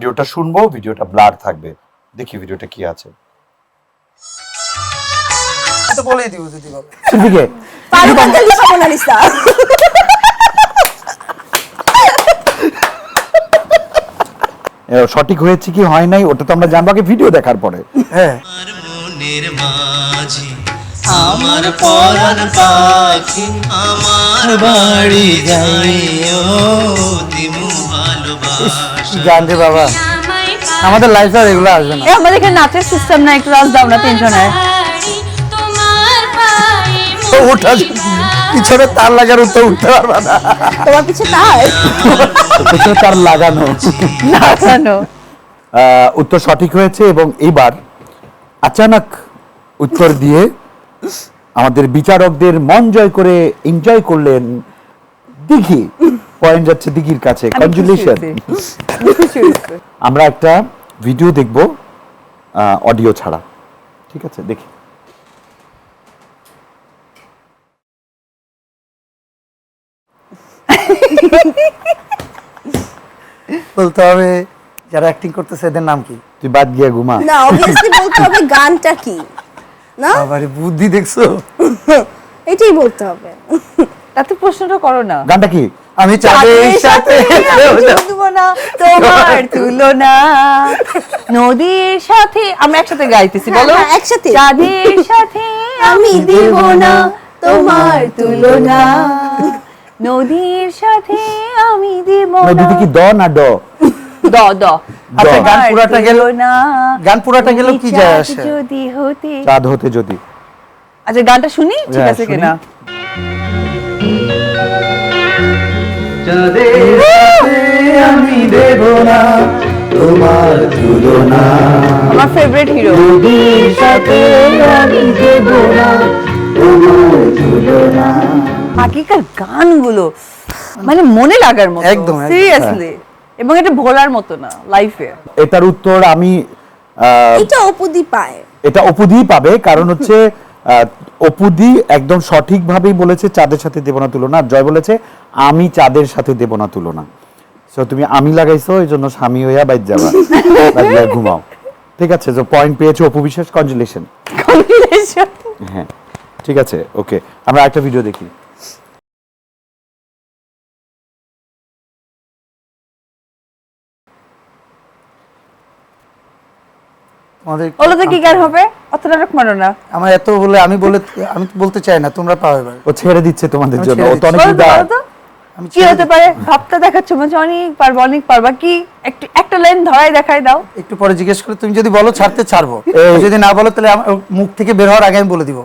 অডিওটা শুনব ভিডিওটা ব্লার থাকবে। দেখি ভিডিওটা কি আছে। তো বলেই দিব যদি বলো। মোনালিসা সঠিক হয়েছে কি হয় নাই ওটা তো আমরা জানব আগে ভিডিও দেখার পরে। হ্যাঁ। আমার মনের আমার পরাণ পাখি আমার বাড়ি যাইও রে বাবা। আমাদের লাইফে আর এগুলো আসবে না। আমাদের এখানে নাচের সিস্টেম নাই একটু দাও না ওঠা পিছনে তার লাগার উত্তর উঠতে পারবে না। তোমার পিছে তার? তো তার লাগানো। আহ, উত্তর সঠিক হয়েছে এবং এইবার আচানক উত্তর দিয়ে আমাদের বিচারকদের মন জয় করে এনজয় করলেন দিঘি। পয়েন্ট যাচ্ছে দিঘির কাছে। কনজুলেশন। আমরা একটা ভিডিও দেখব অডিও ছাড়া। ঠিক আছে? দেখি। বলতে হবে যারা অ্যাক্টিং করতেছে এদের নাম কি? তুই বাদ গিয়া ঘুমা। না অবভিয়াসলি বলতে হবে গানটা কি না? আবার বুদ্ধি দেখছ? এটাই বলতে হবে। তাতে প্রশ্নটা করো না। গানটা কি? আমি চাঁদের সাথে বুঝব না। তোমার তুলনা। নদীর সাথে আমরা একসাথে গাইতেছি বলো। একসাথে। চাঁদের সাথে আমি দেব না তোমার তুলনা। নদীর সাথে আমি দেব না। নদীতে কি দ না ড? দ দ। আচ্ছা, গান পুরাটা গেল- তুলনা, গান পুরাটা গেলেও কি যায় আসে? যদি হতে চাঁদ হতে যদি। আচ্ছা গানটা শুনি? ঠিক হ্যাঁ, আছে শুনি। আমি দেব না তোমার তুলনা আমার ফেভারিট হিরো আগেকার গানগুলো মানে মনে লাগার মতো একদম, সিরিয়াসলি এবং এটা ভোলার মতো না লাইফে এটার উত্তর আমি আহ, এটা অপুদি পায়। এটা অপুদি পাবে কারণ হচ্ছে অপুদি একদম সঠিকভাবেই বলেছে চাঁদের সাথে দেব না তুলনা। জয় বলেছে আমি চাঁদের সাথে দেব না তুলনা। সো তুমি আমি লাগাইছো এই জন্য স্বামী হইয়া বাইর যাবা। দিয়া ঘুমাও। ঠিক আছে যে পয়েন্ট পেয়েছে অপু বিশ্বাস কনজুলেশন হ্যাঁ ঠিক আছে ওকে আমরা একটা ভিডিও দেখি। আমাদের ওগুলোতে কি গান হবে? অত নাটক মানো না। আমার এত বলে আমি বলে আমি বলতে চাই না তোমরা পাও এবার। ও ছেড়ে দিচ্ছে তোমাদের আমি জন্য। ও তো অনেক বলো তো, উদার বলো তো। আমি কি হতে পারে? ভাবতে দেখাচ্ছ মানে অনেক পারবা অনেক পারবা। কি একটু একটা লাইন ধরাই দেখাই দাও। একটু পরে জিজ্ঞেস করে তুমি যদি বলো ছাড়তে ছাড়বো। যদি না বলো তাহলে আমার মুখ থেকে বের হওয়ার আগে আমি বলে দিব।